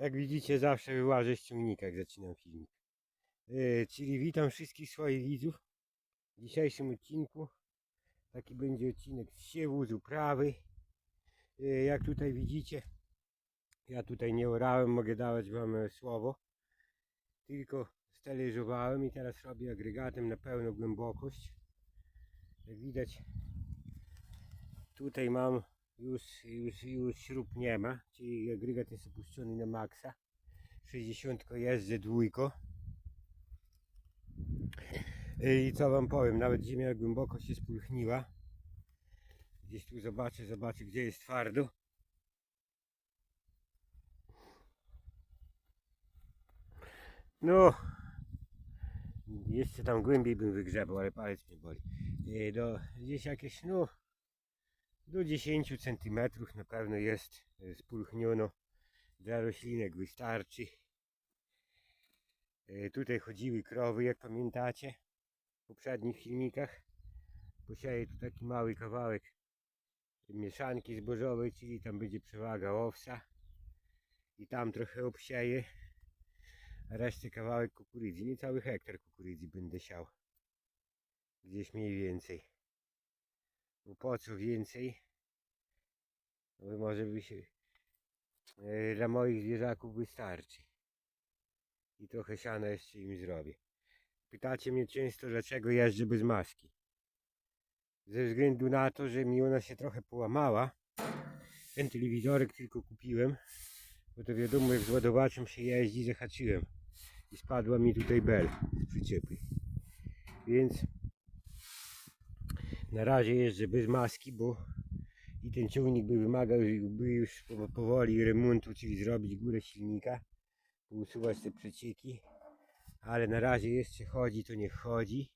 Jak widzicie, zawsze wyłażę z jak zaczynam filmik. Yy, czyli witam wszystkich swoich widzów. W dzisiejszym odcinku taki będzie odcinek z siewu, z uprawy. Yy, jak tutaj widzicie, ja tutaj nie orałem, mogę dawać wam e, słowo. Tylko steleżowałem i teraz robię agregatem na pełną głębokość. Jak widać, tutaj mam już, już, już śrub nie ma, czyli agregat jest opuszczony na maksa. 60 jest ze dwójko. I co wam powiem, nawet ziemia głęboko się spulchniła. Gdzieś tu zobaczę, zobaczę gdzie jest twardo. No, jeszcze tam głębiej bym wygrzebał, ale palec mnie boli. E, Do, gdzieś jakieś, no, do 10 cm na pewno jest e, spulchniono. Dla roślinek wystarczy. E, Tutaj chodziły krowy, jak pamiętacie, w poprzednich filmikach. Posieję tu taki mały kawałek mieszanki zbożowej, czyli tam będzie przewaga owsa. I tam trochę obsieję. Resztę kawałek kukurydzy. Nie cały hektar kukurydzy będę siał. Gdzieś mniej więcej. Bo po co więcej? No może by się e, dla moich zwierzaków wystarczy. I trochę siana jeszcze im zrobię. Pytacie mnie często dlaczego jeżdżę bez maski. Ze względu na to, że mi ona się trochę połamała. Ten telewizorek tylko kupiłem. Bo to wiadomo jak z ładowaczem się jeździ, zahaczyłem. I spadła mi tutaj bel z przyczepy. Więc na razie jeżdżę bez maski, bo i ten ciągnik by wymagał by już po- powoli remontu, czyli zrobić górę silnika, usuwać te przecieki, ale na razie jeszcze chodzi, to niech chodzi.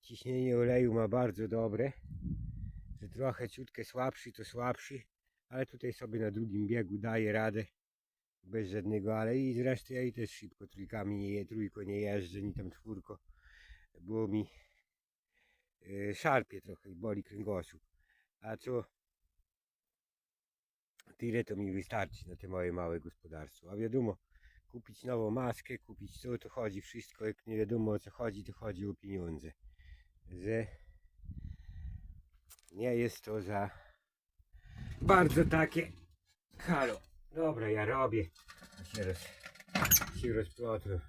Ciśnienie oleju ma bardzo dobre, że trochę ciutkę słabszy to słabszy, ale tutaj sobie na drugim biegu daje radę. Bez żadnego, ale i zresztą ja i też szybko trójkami nie trójko nie jeżdżę, ni tam czwórko, było mi szarpie trochę i boli kręgosłup. A co tyle to mi wystarczy na te moje małe gospodarstwo. A wiadomo, kupić nową maskę, kupić to, to chodzi wszystko, jak nie wiadomo o co chodzi, to chodzi o pieniądze. Że nie jest to za bardzo takie halo. Dobra, ja robię. Się, roz, się rozplotrę.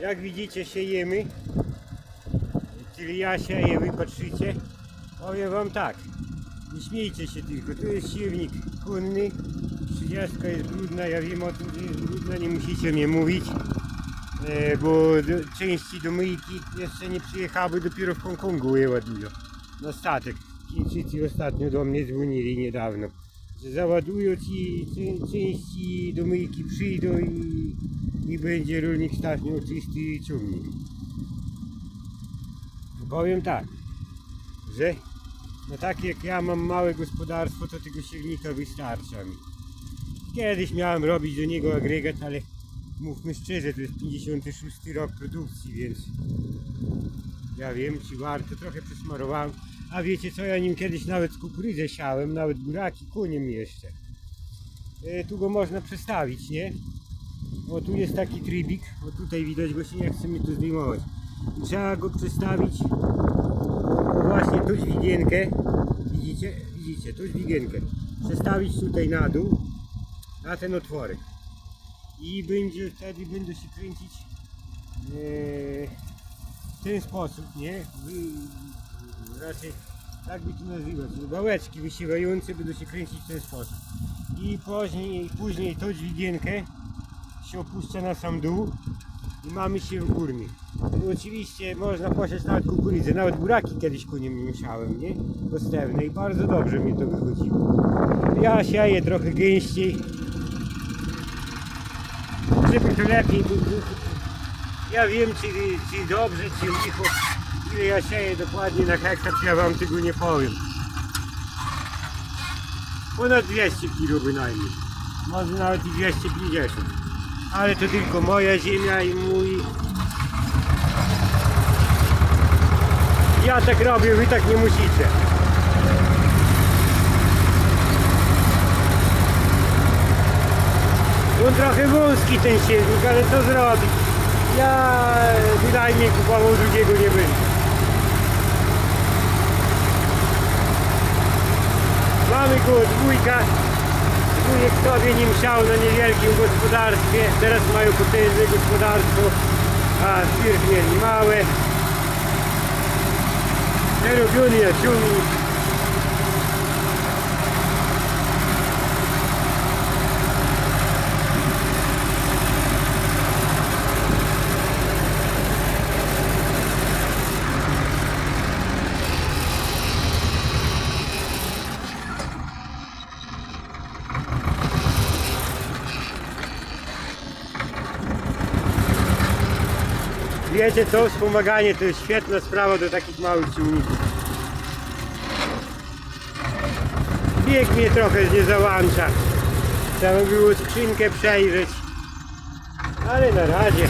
Jak widzicie siejemy, czyli ja sieję, patrzycie. Powiem wam tak, nie śmiejcie się tylko, tu jest silnik kunny, 30 jest brudna, ja wiem o tym, że jest brudna, nie musicie mnie mówić. E, bo części do myjki jeszcze nie przyjechały, dopiero w Hongkongu je ładują. Na statek. Chińczycy ostatnio do mnie dzwonili niedawno. Że załadują ci czę- części do myjki przyjdą i, i będzie rolnik stać miał czysty ciągnik. Powiem tak, że no tak jak ja mam małe gospodarstwo, to tego silnika wystarcza mi. Kiedyś miałem robić do niego agregat, ale mówmy szczerze, to jest 56 rok produkcji, więc ja wiem, czy warto, trochę przesmarowałem. A wiecie co, ja nim kiedyś nawet kukurydzę siałem, nawet buraki koniem jeszcze. E, tu go można przestawić, nie? O, tu jest taki trybik, o tutaj widać go się nie chce mi tu zdejmować. Trzeba go przestawić, właśnie tu dźwigienkę, widzicie? Widzicie, tu dźwigienkę. Przestawić tutaj na dół, na ten otworek i będzie wtedy będą się kręcić e, w ten sposób, nie? Wy, raczej tak by to nazywać. Gałeczki wysiewające będą się kręcić w ten sposób. I później, później tą dźwigienkę się opuszcza na sam dół i mamy się w górny. I oczywiście można posiać nawet kukurydzę, nawet buraki kiedyś koniem nie musiałem, nie? Postewne i bardzo dobrze mi to wychodziło. Ja sieję trochę gęściej, żeby to lepiej był duch. Ja wiem czy, czy dobrze, czy licho. Ile ja sieję dokładnie na hektar, to ja wam tego nie powiem. Ponad 200 kg bynajmniej. Może nawet i 250. Ale to tylko moja ziemia i mój... Ja tak robię, wy tak nie musicie. On trochę wąski ten silnik, ale co zrobić? Ja bynajmniej kupował drugiego nie będę. Mamy go od wujka. Wujek sobie nim siał na niewielkim gospodarstwie. Teraz mają potężne gospodarstwo, a firm mieli małe. Nierobiony ja Wiecie co, wspomaganie to jest świetna sprawa do takich małych ciągników. Bieg mnie trochę nie załącza. Trzeba było skrzynkę przejrzeć. Ale na razie.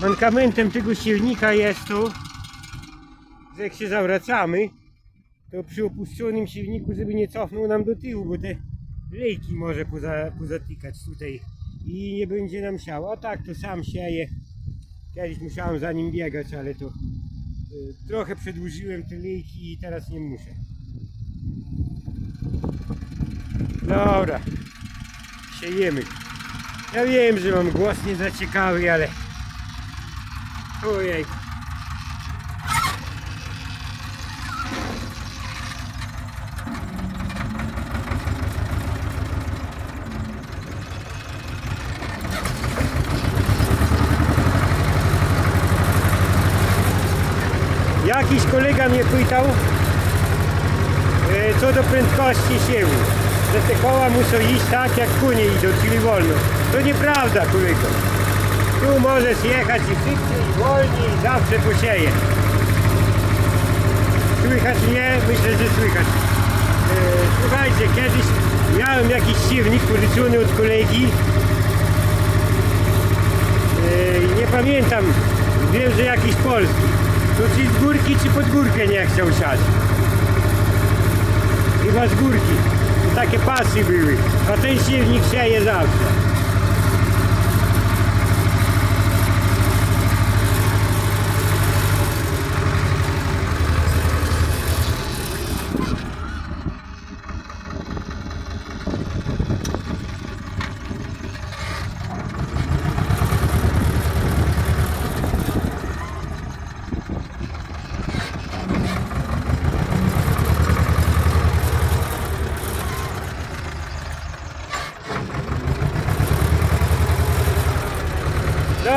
Mankamentem tego silnika jest to, że jak się zawracamy, to przy opuszczonym silniku, żeby nie cofnął nam do tyłu, bo te lejki może poza, pozatykać tutaj i nie będzie nam siał. A tak to sam sieje. Kiedyś musiałem za nim biegać, ale to y, trochę przedłużyłem te lejki i teraz nie muszę. Dobra, siejemy. Ja wiem, że mam głos nie za ciekawy, ale ojej. Jakiś kolega mnie pytał e, co do prędkości siewu, że te koła muszą iść tak jak konie idą, czyli wolno. To nieprawda kolego. Tu możesz jechać i szybciej, i wolniej, i zawsze posieje. Słychać mnie? Myślę, że słychać. E, słuchajcie, kiedyś miałem jakiś siewnik pożyczony od kolegi. E, nie pamiętam, wiem, że jakiś polski. To czy z górki, czy pod górkę nie chciał siać. Chyba z górki. Takie pasy były. A ten siewnik sieje zawsze.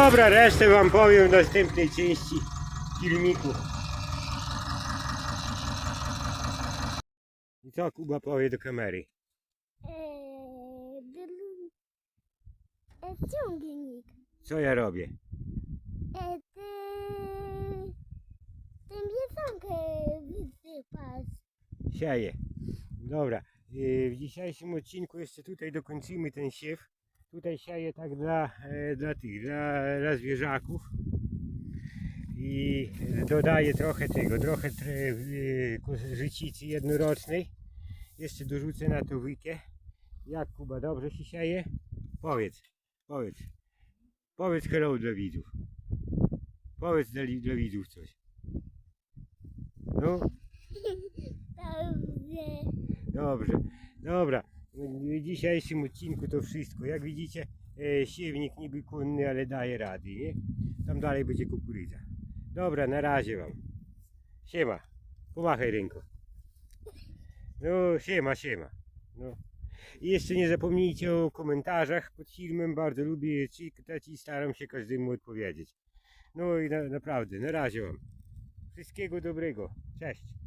Dobra, resztę wam powiem w następnej części filmiku. I co Kuba powie do kamery? Eee, e, ciągnik. Co ja robię? E, ty... Tę mieszankę wysypasz. Sieję. Dobra, yy, w dzisiejszym odcinku jeszcze tutaj dokończymy ten siew. Tutaj sieję tak dla, e, dla tych, dla, dla zwierzaków. I dodaję trochę tego, trochę kos- życicy jednorocznej. Jeszcze dorzucę na to wykę. Jak Kuba, dobrze się sieje? Powiedz, powiedz. Powiedz hello dla widzów. Powiedz dla, dla widzów coś. No, Dobrze. Dobrze, dobra. W dzisiejszym odcinku to wszystko. Jak widzicie, e, siewnik niby kunny, ale daje rady, nie? Tam dalej będzie kukurydza. Dobra, na razie wam. Siema. Pomachaj ręką. No, siema, siema. No. I jeszcze nie zapomnijcie o komentarzach pod filmem. Bardzo lubię je czytać i staram się każdemu odpowiedzieć. No i na, naprawdę, na razie wam. Wszystkiego dobrego. Cześć.